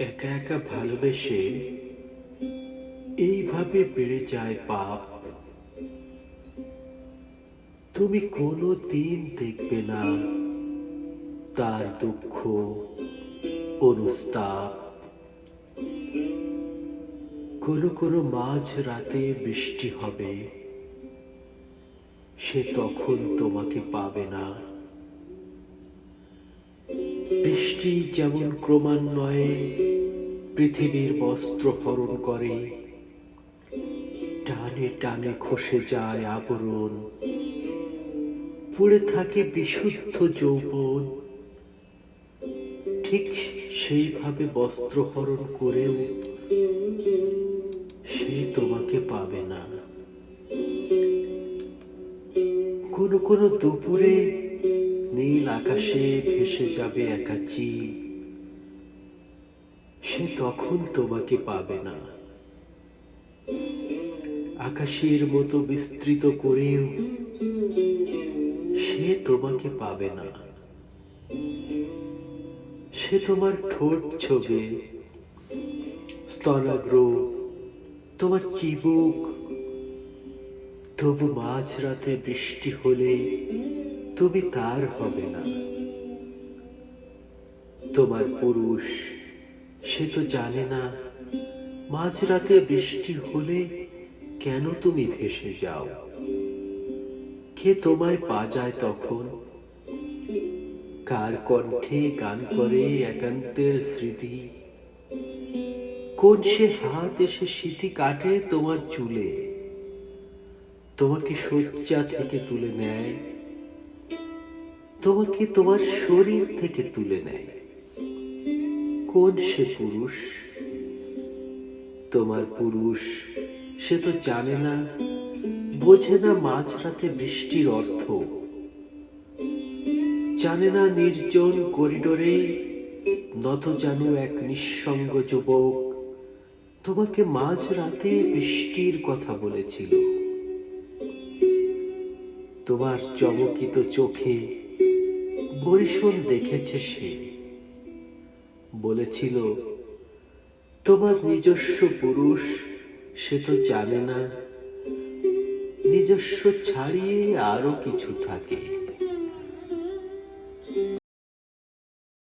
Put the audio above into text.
একা একা ভালোবেসে এইভাবে বেড়ে যায় পাপ। তুমি কোনো দিন দেখবে না তার দুঃখ, অনুস্তাপ। কোনো কোনো মাঝ রাতে বৃষ্টি হবে, সে তখন তোমাকে পাবে না। বৃষ্টি যেমন ক্রমান্বয়ে পৃথিবীর বস্ত্র হরণ করে। টানে টানে খসে যায় আবরণ। পড়ে থাকে বিশুদ্ধ যৌবন। ঠিক সেইভাবে বস্ত্র হরণ করেও সে তোমাকে পাবে না। কোনো কোনো দুপুরে নীল আকাশে ভেসে যাবে একা চিল সে তখন তোমাকে পাবে না। আকাশের মতো বিস্তৃত করেও সে তোমাকে পাবে না। সে তোমার ঠোঁট ছবে স্তনাগ্র তোমার চিবুক। তবু মাঝরাতে বৃষ্টি হলে তুমি তার হবে না। তোমার পুরুষ সে তো জানে না। মাঝরাতে বৃষ্টি হলে কেন তুমি ভেসে যাও? কে তোমায় বাজায় তখন? কার কণ্ঠে গান করে একান্তের স্মৃতি? কোন সে হাত এসে স্মৃতি কাটে তোমার চুলে? তোমাকে শয্যা থেকে তুলে নেয়? তোমাকে তোমার শরীর থেকে তুলে নেয়? কোন সে পুরুষ? তোমার পুরুষ সে তো জানে না, বোঝে না মাঝরাতে বৃষ্টির অর্থ। জানে না নির্জন করিডোরে নত জানু এক নিঃসঙ্গ যুবক, তোমাকে মাঝ রাতে বৃষ্টির কথা বলেছিল। তোমার চমকিত চোখে বরিশন দেখেছে সে। বলেছিল তোমার নিজস্ব পুরুষ সে তো জানে না। নিজস্ব ছাড়িয়ে আরও কিছু থাকে।